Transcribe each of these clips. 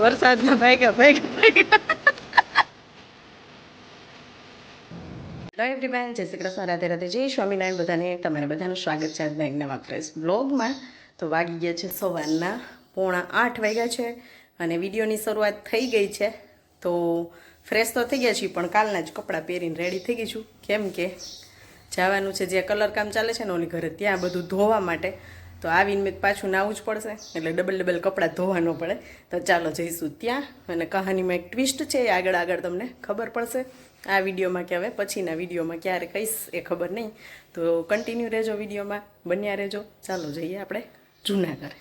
વરસાદના ભાગ્યા ભાગ્યા ભાગ્યા હેલો એવરીવન જય શ્રી કૃષ્ણ, રાધે રાધે, જય સ્વામિનારાયણ બધાને. તમારે બધાનું સ્વાગત છે આજના એક નવા ફ્રેશ બ્લોગમાં તો વાગી ગયા છે સવારના, પોણા આઠ વાગ્યા છે અને વિડીયોની શરૂઆત થઈ ગઈ છે. તો ફ્રેશ તો થઈ ગયા છીએ, પણ કાલના જ કપડાં પહેરીને રેડી થઈ ગઈ છું. કેમ કે જવાનું છે જે કલર કામ ચાલે છે ને, ઓલી ઘરે, ત્યાં બધું ધોવા માટે. તો આવીને મેં પાછું નાવું જ પડશે, એટલે ડબલ ડબલ કપડાં ધોવા પડે. તો ચાલો જઈશું ત્યાં, અને કહાનીમાં એક ટ્વિસ્ટ છે, એ આગળ આગળ તમને ખબર પડશે. આ વિડીયોમાં કે હવે પછીના વિડીયોમાં ક્યારે કહીશ, એ ખબર નહીં. તો કન્ટિન્યુ રહેજો વિડીયોમાં, બન્યા રહેજો. ચાલો જઈએ આપણે જૂનાગઢ.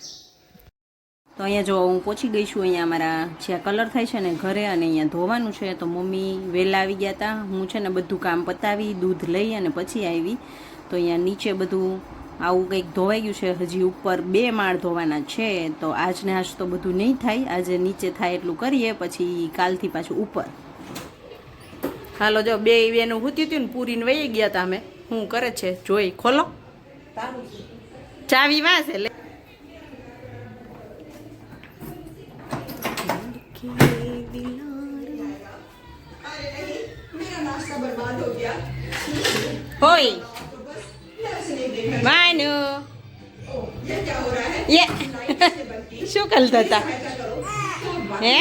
તો અહીંયા જો હું પહોંચી ગઈ છું, અહીંયા અમારા જ્યાં કલર થાય છે ને ઘરે અને અહીંયા ધોવાનું છે, તો મમ્મી વહેલા આવી ગયા હતા હું છે ને બધું કામ પતાવી, દૂધ લઈ અને પછી આવી. તો અહીંયા નીચે બધું આવું કંઈક ધોવાઈ ગયું છે હજી ઉપર બે માળ ધોવાના છે તો આજને આજ તો બધું નહીં થાય આજે નીચે થાય એટલું કરીએ પછી કાલથી પાછું ઉપર. હાલો જો બે એનું હુતી હતું ને પૂરીને વહી ગયા હતા અમે. હું કરે છે? જોઈ ખોલો. ચાવી વાસ એટલે હોય. માનુ યે શું કરતા હતા હે?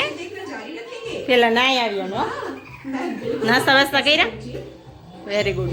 પેલા ના આવ્યો નો નાસ્તા વાસ્તા કર્યા? વેરી ગુડ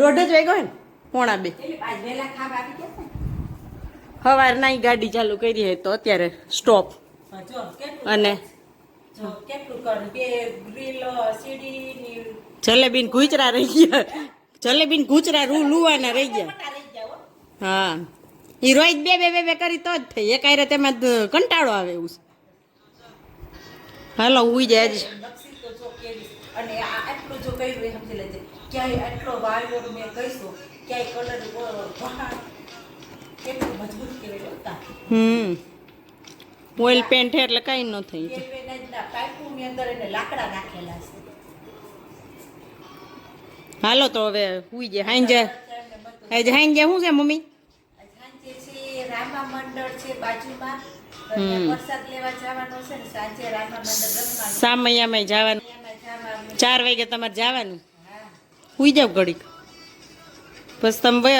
દોઢ જ વાગ્યો હે ને પોણા બે. સવાર નાઈ ગાડી ચાલુ કરી હે તો અત્યારે સ્ટોપ અને જલેબીન ગુચરા રહી ગયા. જલેબીન ગુચરા રૂ લુવાના રહી ગયા. હા. એ રોજ બે બે બે બે કરી તો જ થઈ. એક આયરે તેમાં કંટાળો આવે એવું છે. હાલો ઉઈ જાય જ. અને આટલું જો કર્યું સમજી લેજે. ક્યાંય આટલો વાળ્યો મેં કહીશું ક્યાંય કલર કેટલું મજબૂત કહેવાય હતા હમ. ઓઇલ પેન્ટ એટલે કઈ ન થઈ હાલો તો હવે હુઈ જાય હાંજે આજે હાંજે શું છે મમ્મી? રામા મંડળ છે બાજુમાં. સામૈયામાં જવાનું. ચાર વાગે તમારે જવાનું? ઉઈ જાવ ઘડીક. બસ તમે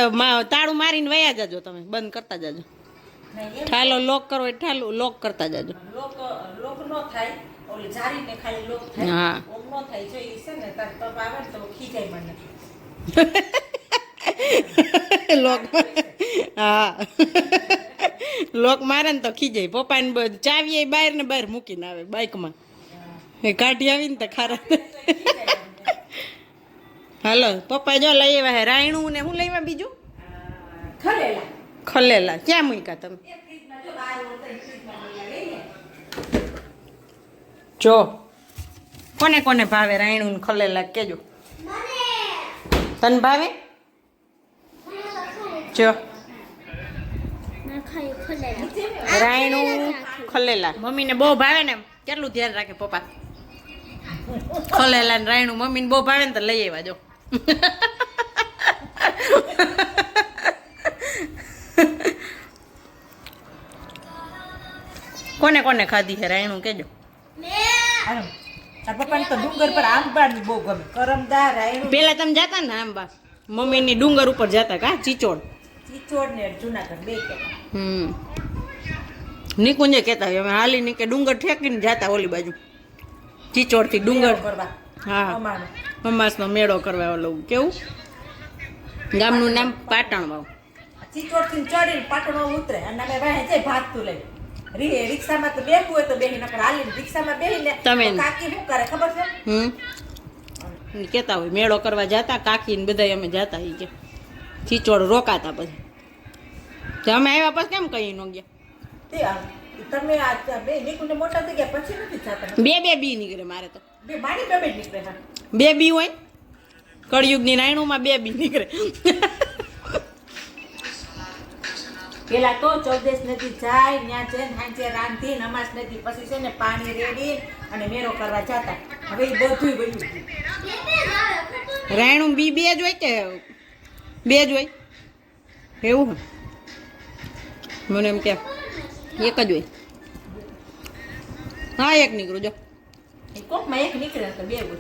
તાળું મારીને વયા જાજો તમે. બંધ કરતા જાજો. ઠાલો લોક કરો એ ઠાલો લોક કરતા જાજો. લોક લોક નો થાય ઓલી જારીને ખાલી લોક થાય. હા. ઓમ નો થાય જો ઈ છે ને તાર પગ આવે તો ખીજાય મને. લોક હા. લોક મારે ને તો ખીજાય. પપ્પાને બધું ચાવી એ બહાર ને બહાર મૂકીને આવે બાઇકમાં એ કાઢી આવીને તો ખારા. હાલો પપ્પા જો લઈ આવ્યા હે રાયણું ને હું લઈ આવ્યા બીજું? ખલેલા. ખલેલા. ક્યાં મૂક્યા તમે? જો કોને કોને ભાવે રાયણું ને ખલેલા કેજો તને ભાવે? જો. રાયણું ખલેલા. મમ્મીને બહુ ભાવે ને કેટલું ધ્યાન રાખે પપ્પા? ખલેલા ને રાયણું મમ્મીને બહુ ભાવે ને તો લઈ આવ્યા જો. કોને કોને ખાધી છે? રાયણું કેજો. પપ્પાને તો ડુંગર પર આંબાની બહુ ગમે. કરમદા રાયણું. પેલા તમે જાતા ને આંબા. મમ્મીની ડુંગર ઉપર જાતા કા? ચીચોડ. ચીચોડ ને જુનાગઢ બે હમ. નિકુંજે કહેતા અમે હાલી નીકળે ડુંગર ઠેકીને જાતા ઓલી બાજુ. ચીચોડથી ડુંગર. કરવા. હા. અમાસનો મેળો કરવા ઓલો કેવું? ગામનું નામ પાટણ વાવ ચીચોડથી ચડીને વાવ ઉતરે. અને અમે વાહે જઈ ભાગતું લઈ. રીએ રિક્ષામાં તો બેસવું હોય તો બેહી નકર હાલીને રિક્ષામાં બેહીને. તમે- કાકી શું કરે ખબર છે? હમ? કહેતા હોય મેળો કરવા જતા કાકી ને બધા અમે જતા એ કે. ચીચોડ રોકાતા પછી. તો અમે આવ્યા પછી કેમ કઈ ન ગયા? તમે આ બે નીકળીને મોટા થઈ ગયા પછી નથી જતા? બે બે બી નીકળે મારે તો. બે બે હોય? કળયુગની નાયણુમાં બે બી નીકળે. પેલા તો ચૌદેશ નદી જાય ત્યાં છે સાંજે રાંધી નમાઝ નદી પછી છે ને પાણી રેડી અને મેરો કરવા જતા. હવે એ બધું બન્યું રાયણું બી બે જ હોય કે બે જ હોય? એવું? મને એમ કે એક જ હોય. હા એક નીકળું જો. કોકમાં એક નીકળે તો બે હોય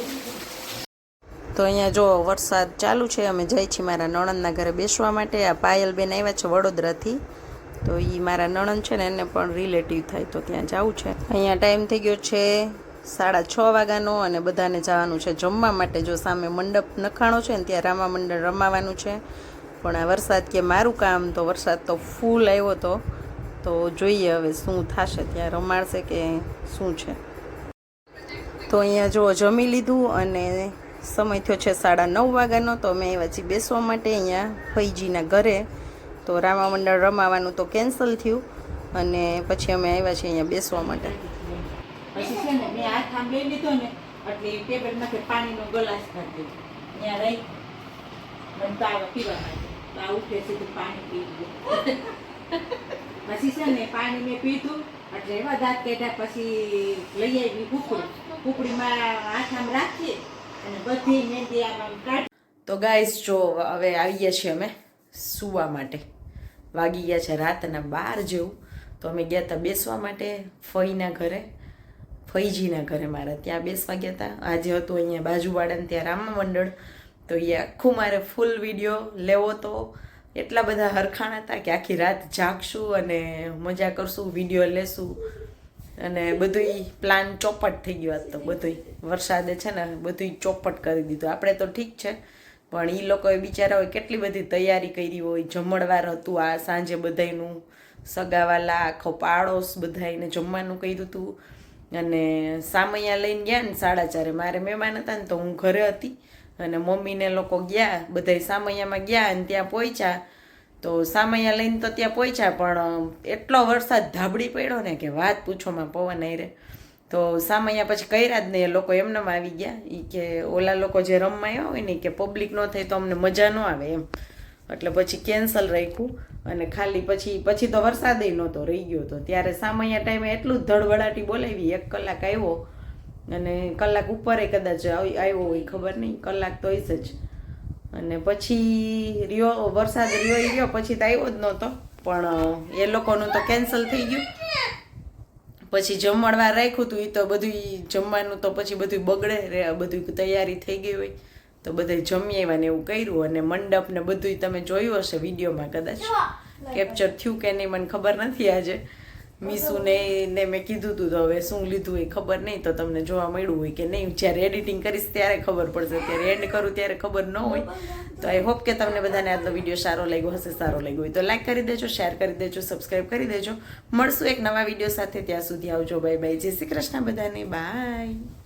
Thank you. તો અહીંયા જો વરસાદ ચાલુ છે, અમે જઈ છીએ મારા નણંદના ઘરે બેસવા માટે. આ પાયલબેન આવ્યા છે વડોદરાથી. તો એ મારા નણંદ છે ને એને પણ રિલેટિવ થાય તો ત્યાં જવું છે. અહીંયા ટાઈમ થઈ ગયો છે સાડા છ વાગ્યાનો અને બધાને જવાનું છે જમવા માટે. જો સામે મંડપ નખાણો છે ને ત્યાં રામા મંડળ રમાવાનું છે. પણ આ વરસાદ કે મારું કામ તો વરસાદ તો ફૂલ આવ્યો તો. તો જોઈએ હવે શું થશે, ત્યાં રમાડશે કે શું છે. તો અહીંયા જો જમી લીધું અને સમય થયો છે સાડા નવ વાગ્યાનો, તો અમે આવ્યા છીએ બેસવા માટે અહીંયા ફૈજીના ઘરે. તો રામા મંડળ રમાવાનું તો કેન્સલ થયું અને પછી અમે આવ્યા છીએ અહીંયા બેસવા માટે. પછી છે ને પાણી મેં પીધું, એટલે એવા દાંત કાઢ્યા, પછી લઈ આવી કુકડી. કુકડીમાં હાથ આમ રાખીએ તો ગાઈસ જો હવે આવી ગયા છીએ અમે સૂવા માટે. વાગી ગયા છે રાતના બાર જેવું. તો અમે ગયા હતા બેસવા માટે ફઈના ઘરે. ફઈજીના ઘરે મારા. ત્યાં બેસવા ગયા હતા આજે હતું અહીંયા બાજુવાળાને ત્યાં રામ મંડળ. તો એ આખું મારે ફૂલ વીડિયો લેવો તો એટલા બધા હરખાણ હતા કે આખી રાત જાગશું અને મજા કરશું વીડિયો લેશું. અને બધુંય પ્લાન ચોપટ થઈ ગયો આજ તો બધુંય. વરસાદે છે ને બધુંય ચોપટ કરી દીધું. આપણે તો ઠીક છે, પણ એ લોકોએ બિચારાઓએ કેટલી બધી તૈયારી કરી હોય. જમણવાર હતું આ સાંજે બધાયનું સગાવાલા, આખો પાડોશ બધાયને જમવાનું કર્યું હતું અને સામૈયા લઈને ગયા ને સાડા ચારે. મારે મહેમાન હતા ને તો હું ઘરે હતી અને મમ્મીને લોકો ગયા, બધાય સામૈયામાં ગયા અને ત્યાં પહોંચ્યા. તો સામૈયા લઈને તો ત્યાં પહોંચ્યા પણ એટલો વરસાદ ધાબડી પડ્યો ને કે વાત પૂછોમાં પવન આયરે. તો સામૈયા પછી કર્યા જ નહીં એ લોકો એમનેમ આવી ગયા. એ કે ઓલા લોકો જે રમવા આવ્યા હોય ને કે પબ્લિક ન થાય તો અમને મજા ન આવે એમ. એટલે પછી કેન્સલ રાખ્યું અને ખાલી પછી પછી તો વરસાદ નહોતો, રહી ગયો તો. ત્યારે સામૈયા ટાઈમે એટલું જ ધડબડાટી બોલાવી, એક કલાક આવ્યો. અને કલાક ઉપર કદાચ આવી- આવ્યો હોય, ખબર નહીં, કલાક તો હશે જ. અને પછી રહ્યો વરસાદ રહ્યો ઈ રહ્યો પછી તો આવ્યો જ નહોતો. પણ એ લોકોનું તો કેન્સલ થઈ ગયું. પછી જમણવાર રાખ્યું હતું એ તો બધું જમવાનું તો પછી બધું બગડે રે બધું તૈયારી થઈ ગઈ હોય. તો બધે જમી આવ્યા ને એવું કર્યું અને મંડપ ને બધું તમે જોયું હશે વિડીયોમાં કદાચ. કેપ્ચર થયું કે નહીં મને ખબર નથી આજે. મીસુને ને મેં કીધું હતું તો હવે શું લીધું એ ખબર નહીં, તો તમને જોવા મળ્યું હોય કે નહીં. જ્યારે એડિટિંગ કરીશ ત્યારે ખબર પડશે, ત્યારે એડ કરું ત્યારે ખબર ન હોય. તો આઈ હોપ કે તમને બધાને આજનો વીડિયો સારો લાગ્યો હશે, સારો લાગ્યો હોય. તો લાઈક કરી દેજો શેર કરી દેજો સબસ્ક્રાઈબ કરી દેજો. મળશું એક નવા વીડિયો સાથે. ત્યાં સુધી આવજો. બાય બાય જય શ્રી કૃષ્ણ બધાને. બાય